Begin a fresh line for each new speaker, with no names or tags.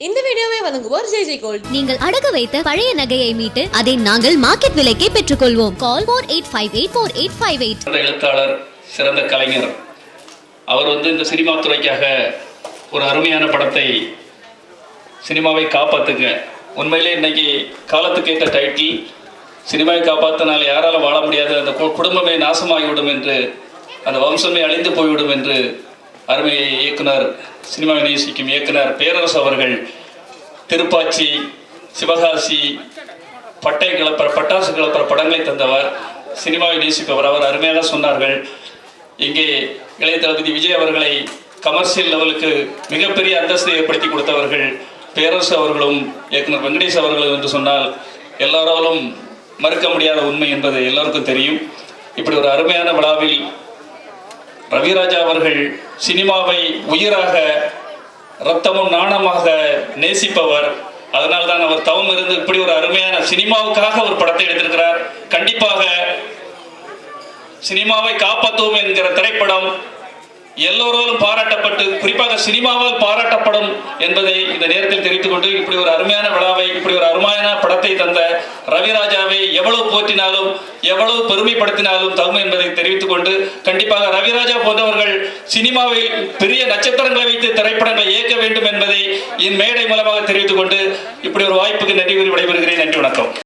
இந்த வீடியோவை வழங்குவோர் ஜெய் ஜெய் கோல்ட்.
நீங்கள் அடகு வைத்த பழைய நகையை மீட்டு அதை நாங்கள் மார்க்கெட் விலைக்கே பெற்றுக்கொள்வோம். Call four eight five eight four eight five eight
சிறந்த எழுத்தாளர் சிறந்த கலைஞர் அவர் வந்து இந்த சினிமா துறைக்காக ஒரு அருமையான படத்தை சினிமாவை காப்பாத்துங்க. உண்மையிலே இன்னைக்கு காலத்துக்கு ஏற்ற டைட்டில் சினிமாவை காப்பாற்றினால் யாராலும் வாழ முடியாது அந்த கு- குடும்பமே நாசமாகிவிடும் என்று அந்த வம்சமே அழிந்து போய்விடும் என்று அருமை இயக்குனர் சினிமாவை நேசிக்கும் இயக்குனர் பேரரசு அவர்கள் திருப்பாச்சி சிவகாசி பட்டை கிளப்பர் பட்டாசு கிளப்புற படங்களை தந்தவர் சினிமாவை நேசிப்பவர் அவர். அருமையாக சொன்னார்கள். இங்கே இளைய தளபதி விஜய் அவர்களை கமர்ஷியல் லெவலுக்கு மிகப்பெரிய அந்தஸ்தை ஏற்படுத்தி கொடுத்தவர்கள் பேரரசு அவர்களும் இயக்குனர் வெங்கடேஷ் அவர்களும் என்று சொன்னால் எல்லாராலும் மறுக்க முடியாத உண்மை என்பது எல்லோருக்கும் தெரியும். இப்படி ஒரு அருமையான விழாவில் ரவிராஜா அவர்கள் சினிமாவை உயிராக ரத்தமும் நாணமாக நேசிப்பவர். அதனால்தான் அவர் தவம் இருந்து இப்படி ஒரு அருமையான சினிமாவுக்காக ஒரு படத்தை எடுத்திருக்கிறார். கண்டிப்பாக சினிமாவை காப்பாற்றுவோம் என்கிற திரைப்படம் எல்லோராலும் பாராட்டப்பட்டு குறிப்பாக சினிமாவால் பாராட்டப்படும் என்பதை இந்த நேரத்தில் தெரிவித்துக் கொண்டு இப்படி ஒரு அருமையான விழாவை இப்படி ஒரு அருமையான படத்தை தந்த ரவிராஜாவை எவ்வளவு போற்றினாலும் எவ்வளவு பெருமைப்படுத்தினாலும் தகும் என்பதை தெரிவித்துக் கொண்டு கண்டிப்பாக ரவிராஜா போன்றவர்கள் சினிமாவை பெரிய நட்சத்திரங்களை வைத்து திரைப்படங்களை இயக்க வேண்டும் என்பதை என் மேடை மூலமாக தெரிவித்துக் கொண்டு இப்படி ஒரு வாய்ப்புக்கு நன்றி கூறி விடைபெறுகிறேன். நன்றி வணக்கம்.